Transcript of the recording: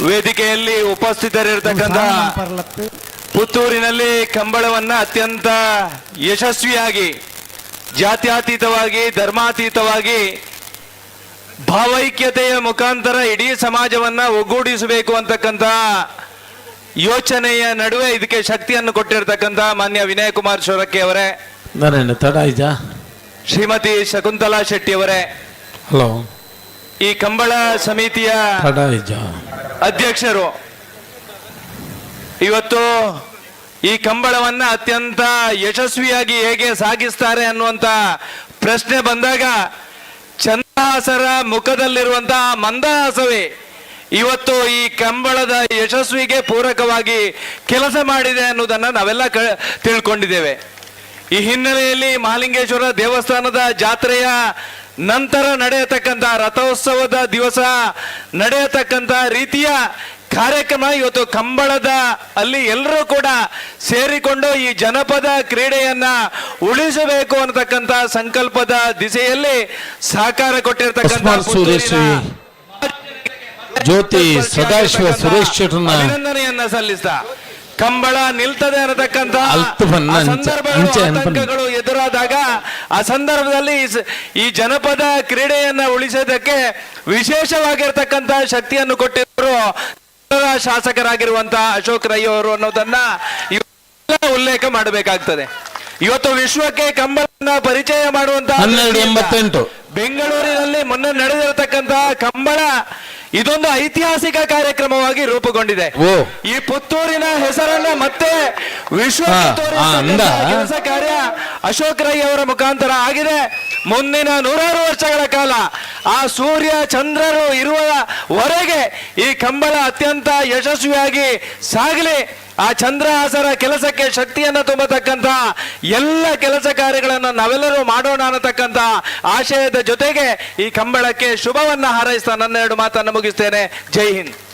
ವೇದಿಕೆಯಲ್ಲಿ ಉಪಸ್ಥಿತರಿರ್ತಕ್ಕಂಥ ಪುತ್ತೂರಿನಲ್ಲಿ ಕಂಬಳವನ್ನ ಅತ್ಯಂತ ಯಶಸ್ವಿಯಾಗಿ ಜಾತ್ಯಾತೀತವಾಗಿ ಧರ್ಮಾತೀತವಾಗಿ ಭಾವೈಕ್ಯತೆಯ ಮುಖಾಂತರ ಇಡೀ ಸಮಾಜವನ್ನ ಒಗ್ಗೂಡಿಸಬೇಕು ಅಂತಕ್ಕಂಥ ಯೋಚನೆಯ ನಡುವೆ ಇದಕ್ಕೆ ಶಕ್ತಿಯನ್ನು ಕೊಟ್ಟಿರ್ತಕ್ಕಂಥ ಮಾನ್ಯ ವಿನಯ್ ಕುಮಾರ್ ಶೋರಕ್ಕೆ ಅವರೇ ತಡ ಆಯ್ತಾ ಶ್ರೀಮತಿ ಶಕುಂತಲಾ ಶೆಟ್ಟಿ ಅವರೇ ಹಲೋ. ಈ ಕಂಬಳ ಸಮಿತಿಯ ಅಧ್ಯಕ್ಷರು, ಇವತ್ತು ಈ ಕಂಬಳವನ್ನ ಅತ್ಯಂತ ಯಶಸ್ವಿಯಾಗಿ ಹೇಗೆ ಸಾಗಿಸ್ತಾರೆ ಅನ್ನುವಂತ ಪ್ರಶ್ನೆ ಬಂದಾಗ ಚಂದಹಾಸರ ಮುಖದಲ್ಲಿರುವಂತಹ ಮಂದಹಾಸವೇ ಇವತ್ತು ಈ ಕಂಬಳದ ಯಶಸ್ವಿಗೆ ಪೂರಕವಾಗಿ ಕೆಲಸ ಮಾಡಿದೆ ಅನ್ನೋದನ್ನ ನಾವೆಲ್ಲ ತಿಳ್ಕೊಂಡಿದ್ದೇವೆ. ಈ ಹಿನ್ನೆಲೆಯಲ್ಲಿ ಮಹಾಲಿಂಗೇಶ್ವರ ದೇವಸ್ಥಾನದ ಜಾತ್ರೆಯ ನಂತರ ನಡೆಯತಕ್ಕಂಥ ರಥೋತ್ಸವದ ದಿವಸ ನಡೆಯತಕ್ಕಂಥ ರೀತಿಯ ಕಾರ್ಯಕ್ರಮ ಇವತ್ತು ಕಂಬಳದ ಅಲ್ಲಿ ಎಲ್ಲರೂ ಕೂಡ ಸೇರಿಕೊಂಡು ಈ ಜನಪದ ಕ್ರೀಡೆಯನ್ನ ಉಳಿಸಬೇಕು ಅನ್ನತಕ್ಕಂಥ ಸಂಕಲ್ಪದ ದಿಸೆಯಲ್ಲಿ ಸಹಕಾರ ಕೊಟ್ಟಿರತಕ್ಕಂಥ ಜ್ಯೋತಿ ಸದಾಶಿವ ಸುರೇಶ್ ಅಭಿನಂದನೆಯನ್ನ ಸಲ್ಲಿಸ್ತಾ. ಕಂಬಳ ನಿಲ್ತದೆ ಅನ್ನತಕ್ಕಂತ ಆ ಸಂದರ್ಭಗಳು, ಆತಂಕಗಳು ಎದುರಾದಾಗ ಆ ಸಂದರ್ಭದಲ್ಲಿ ಈ ಜನಪದ ಕ್ರೀಡೆಯನ್ನ ಉಳಿಸೋದಕ್ಕೆ ವಿಶೇಷವಾಗಿರ್ತಕ್ಕಂತ ಶಕ್ತಿಯನ್ನು ಕೊಟ್ಟಿದ್ರು ಶಾಸಕರಾಗಿರುವಂತಹ ಅಶೋಕ್ ರೈ ಅವರು ಅನ್ನೋದನ್ನ ಉಲ್ಲೇಖ ಮಾಡಬೇಕಾಗ್ತದೆ. ಇವತ್ತು ವಿಶ್ವಕ್ಕೆ ಕಂಬಳನ್ನ ಪರಿಚಯ ಮಾಡುವಂತಹ ಹನ್ನೆರಡು ಎಂಬತ್ತೆಂಟು. ಬೆಂಗಳೂರಿನಲ್ಲಿ ಮೊನ್ನೆ ನಡೆದಿರತಕ್ಕಂತಹ ಕಂಬಳ ಇದೊಂದು ಐತಿಹಾಸಿಕ ಕಾರ್ಯಕ್ರಮವಾಗಿ ರೂಪುಗೊಂಡಿದೆ. ಈ ಪುತ್ತೂರಿನ ಹೆಸರನ್ನ ಮತ್ತೆ ವಿಶ್ವ ಕೆಲಸ ಕಾರ್ಯ ಅಶೋಕ್ ರೈ ಅವರ ಮುಖಾಂತರ ಆಗಿದೆ. ಮುಂದಿನ ನೂರಾರು ವರ್ಷಗಳ ಕಾಲ ಆ ಸೂರ್ಯ ಚಂದ್ರರು ಇರುವವರೆಗೆ ಈ ಕಂಬಳ ಅತ್ಯಂತ ಯಶಸ್ವಿಯಾಗಿ ಸಾಗಲಿ. ಆ ಚಂದ್ರಹಾಸರ ಕೆಲಸಕ್ಕೆ ಶಕ್ತಿಯನ್ನು ತುಂಬತಕ್ಕಂಥ ಎಲ್ಲ ಕೆಲಸ ಕಾರ್ಯಗಳನ್ನು ನಾವೆಲ್ಲರೂ ಮಾಡೋಣ ಅನ್ನತಕ್ಕಂಥ ಆಶಯದ ಜೊತೆಗೆ ಈ ಕಂಬಳಕ್ಕೆ ಶುಭವನ್ನು ಹಾರೈಸ್ತಾ ನನ್ನೆರಡು ಮಾತನ್ನು ಮುಗಿಸ್ತೇನೆ. ಜೈ ಹಿಂದ್.